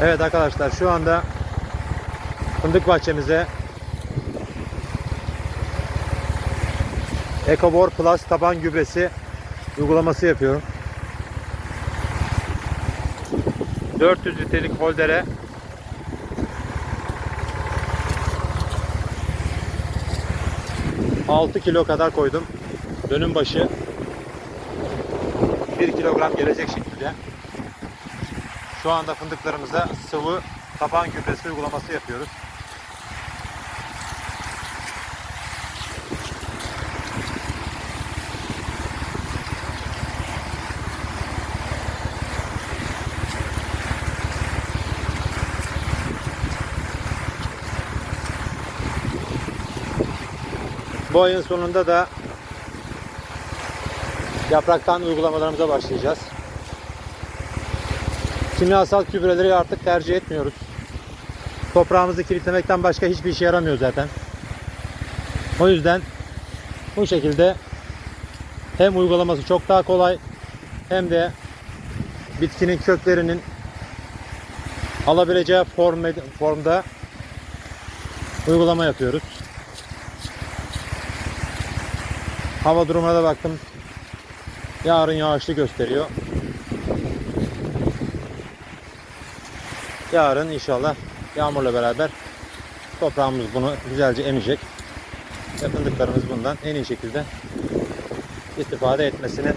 Evet arkadaşlar şu anda fındık bahçemize Ecobor Plus taban gübresi uygulaması yapıyorum. 400 litrelik holdere ...6 kilo kadar koydum. Dönüm başı 1 kilogram gelecek şekilde. Şu anda fındıklarımıza sıvı taban gübresi uygulaması yapıyoruz. Bu ayın sonunda da yapraktan uygulamalarımıza başlayacağız. Kimyasal gübreleri artık tercih etmiyoruz. Toprağımızı kilitlemekten başka hiçbir işe yaramıyor zaten. O yüzden bu şekilde hem uygulaması çok daha kolay hem de bitkinin köklerinin alabileceği form, formda uygulama yapıyoruz. Hava durumuna da baktım. Yarın yağışlı gösteriyor. Yarın inşallah yağmurla beraber toprağımız bunu güzelce emecek. Ve fındıklarımız bundan en iyi şekilde istifade etmesini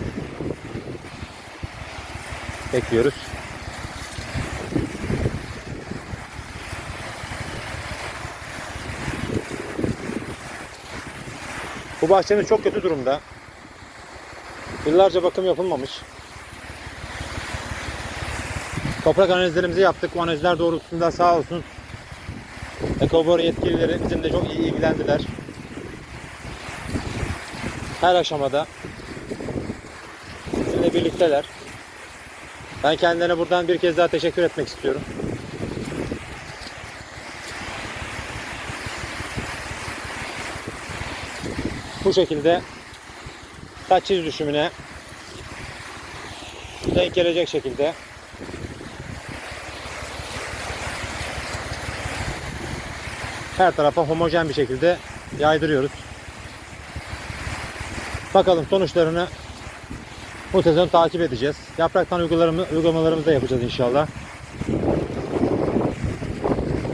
bekliyoruz. Bu bahçemiz çok kötü durumda. Yıllarca bakım yapılmamış. Toprak analizlerimizi yaptık. O analizler doğrultusunda sağ olsun Ekobor yetkilileri bizimle çok iyi ilgilendiler. Her aşamada bizimle birlikteler. Ben kendilerine buradan bir kez daha teşekkür etmek istiyorum. Bu şekilde saç çiz düşümüne denk gelecek şekilde her tarafa homojen bir şekilde yaydırıyoruz. Bakalım sonuçlarını bu sezon takip edeceğiz. Yapraktan uygulamalarımızı da yapacağız inşallah.